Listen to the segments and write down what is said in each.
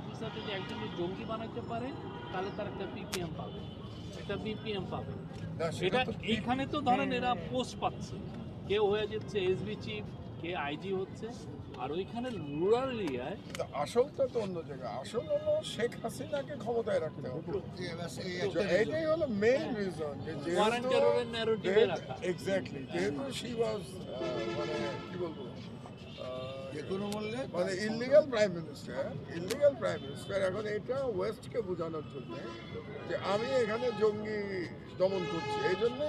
Officer যদি একজনের জঙ্গি বানাইতে পারে তাহলে তার একটা পিপিএম পাবে। একটা বিপিএম পাবে। সেটা এটা তো এইখানে তো ধরেন এরা পোস্ট পাচ্ছে। কেউ হয়ে যাচ্ছে এসবি চিফ কে আইজি হচ্ছে আর ওইখানে রুরাল এরিয়ায় কিন্তু আসলটা তো অন্য জায়গায় আসল হলো শেখ হাসিনাকে ক্ষমতায় রাখতে হবে। তো এইটাই হলো মেইন রিজন এক্স্যাক্টলি যেহেতু শি ওয়াজ মানে কি বলব? যে কোনো মূল্যে মানে illegal prime minister illegal prime minister এখন এটা ওয়েস্টকে বোঝানোর জন্য যে আমি এখানে জঙ্গি দমন করছি এই জন্য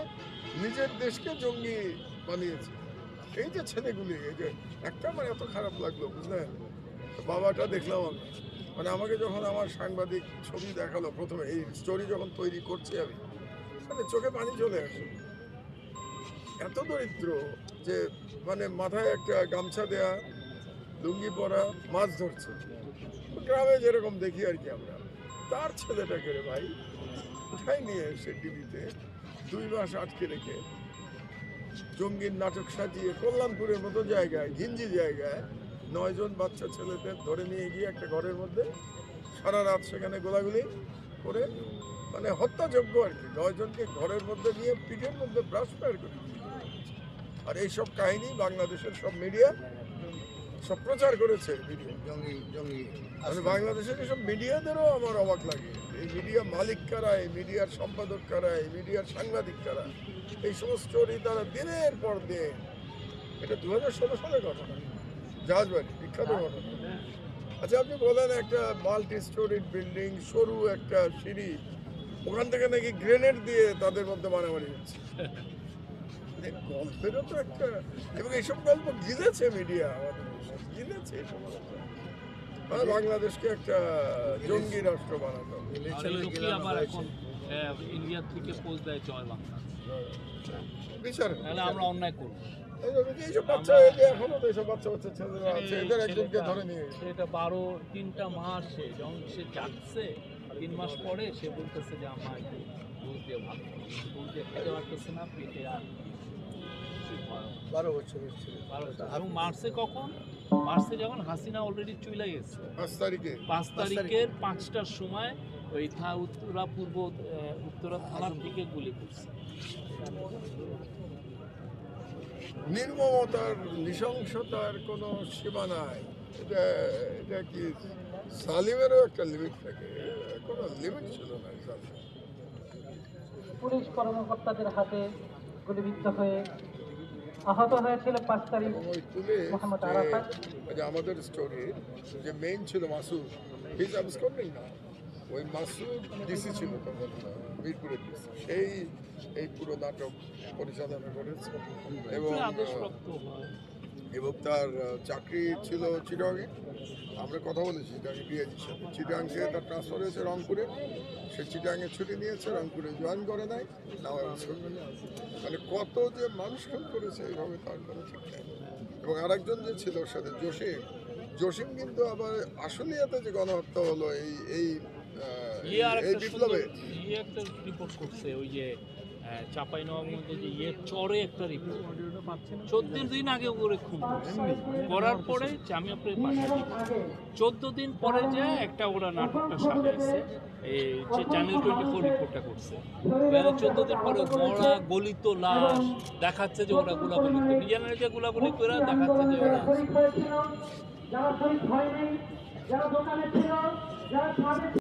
নিজের দেশকে জঙ্গি বানিয়েছে। এই যে ছেলেগুলি এই যে একটা আমার এত খারাপ লাগল বুঝলেন? বাবাটা দেখলাম আমি। মানে আমাকে যখন আমার সাংবাদিক ছবি দেখাল প্রথমে এই স্টোরি যখন তৈরি করছি আমি মানে চোখে পানি চলে আসে। এত দরিদ্র যে মানে মাথায় একটা গামছা দেয়া লুঙ্গি পরা মাছ ধরছে। গ্রামে যেরকম দেখি আর কি আমরা। তার ছেলেটাকে রে ভাই, উঠাই নিয়ে এসে টিভিতে দুই মাস আটকে রেখে জঙ্গির নাটক সাজিয়ে কল্যাণপুরের মতো জায়গায়, ঘিঞ্জি জায়গায় নয়জন বাচ্চা ছেলেদের ধরে নিয়ে গিয়ে একটা ঘরের মধ্যে সারা রাত সেখানে গোলাগুলি করে মানে হত্যাযোগ্য আর কি। নয়জনকে ঘরের মধ্যে নিয়ে পিঠের মধ্যে ব্রাশ ফায়ার করে। আর এইসব কাহিনী বাংলাদেশের সব মিডিয়া সব প্রচার করেছে ভিডিও জঙ্গি মানে বাংলাদেশের এসব মিডিয়াদেরও আমার অবাক লাগে। এই মিডিয়া মালিক কারা এই মিডিয়ার সম্পাদক কারা এই মিডিয়ার সাংবাদিক কারা এই সমস্ত স্টোরি তারা দিনের পর দিন। এটা দু হাজার ষোলো সালের ঘটনা। জাহাজবাড়ি বিখ্যাত ঘটনা। আচ্ছা আপনি বলেন একটা মাল্টি স্টোরিড বিল্ডিং সরু একটা সিঁড়ি ওখান থেকে নাকি গ্রেনেড দিয়ে তাদের মধ্যে মারামারি হচ্ছে? মানে গল্পেরও তো একটা এবং এইসব গল্প গিলেছে মিডিয়া আমাদের গিলেছে এইসব গল্প। মানে বাংলাদেশকে একটা জঙ্গি রাষ্ট্র বানাতে আবার এখন ইন্ডিয়া থেকে পোস্ট দেয় জয় বাংলা। বিচার। তাহলে আমরা অন্যায় করব। এইসব বাচ্চা এই যে এখনও তো এইসব বাচ্চা বাচ্চা ছেলেরা আছে এদের একজনকে ধরে নিয়ে। গেছে। সেটা বারো তিনটা মাস সে যখন সে যাচ্ছে তিন মাস পরে সে বলতেছে যে আমার একটু ঘুষ দিয়ে ভালো ঘুষ দিয়ে খেতে পারতেছে না পেটে আর। বারো বছরের ছিল। এবং মার্চে কখন? মার্চে যখন হাসিনা অলরেডি চুইলা গেছে। পাঁচ তারিখে। পাঁচ তারিখের পাঁচটার সময় ওই থা উত্তরা পূর্ব উত্তরা থানার দিকে গুলি করছে। নির্মমতার নৃশংসতার কোনো সীমা নাই। এটা এটা কি সালিমেরও একটা লিমিট থাকে? কোনো লিমিট ছিল না সালিম। পুলিশ কর্মকর্তাদের হাতে গুলিবিদ্ধ হয়ে আহত হয়েছিল পাঁচ তারিখ ওই মোহাম্মদ যে- আরাফাত। যে আমাদের স্টোরি যে মেইন ছিল মাসুদ হিজ আবসকন্ডিং না? ওই মাসুদ ডিসি ছিল তখন মিরপুরের ডিসি। সেই এই পুরো নাটক পরিচালনা করেছে। এবং এবং তার চাকরি ছিল চিটাঙে আমরা কথা বলেছি চিটাঙে ডিআইজির সাথে। চিটাং থেকে তার ট্রান্সফার হয়েছে রংপুরে। সে চিটাঙে ছুটি নিয়েছে রংপুরে জয়েন করে নাই। নাও মানে কত যে মানুষ করেছে এইভাবে তার কোনো ঠিক নেই। এবং আরেকজন যে ছিল ওর সাথে জসিম। জসিম কিন্তু আবার আসলিয়াতে যে গণহত্যা হলো এই এই ইয়ে বিপ্লবে একটা রিপোর্ট করছে ওই যে চাপাই নবাবগঞ্জে যে ইয়ে চরে একটা রিপোর্ট চোদ্দ দিন আগে করে খুন করার পরে আমি পাঠাচ্ছি চোদ্দ দিন পরে যে একটা ওরা নাটকটা সাজাইছে এই যে চ্যানেল টোয়েন্টি ফোর রিপোর্টটা করছে। চোদ্দ দিন পরে মরা, গলিত লাশ, দেখাচ্ছে যে ওরা গোলাগুলি নিজেরা যে গোলাগুলি করে দেখাচ্ছে যে ওরা যারা যারা দোকানে ছিল, যারা